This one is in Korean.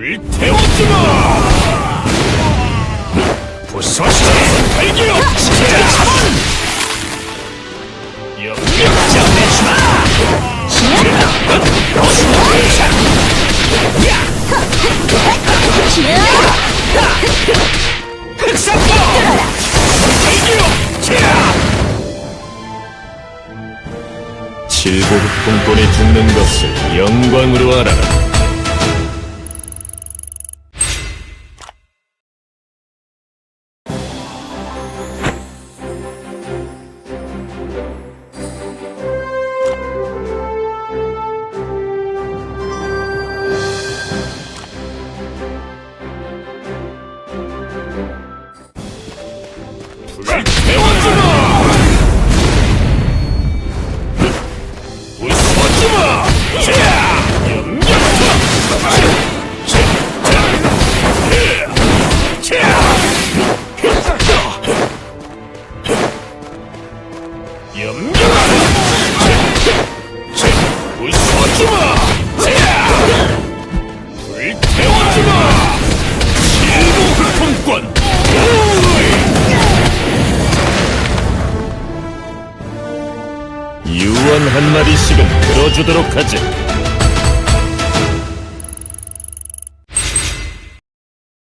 불태워주마! 칠보흑공권에 죽는 것을 영광으로 알아라. 불을! 염려 유언 한 마디씩은 들어주도록 하지.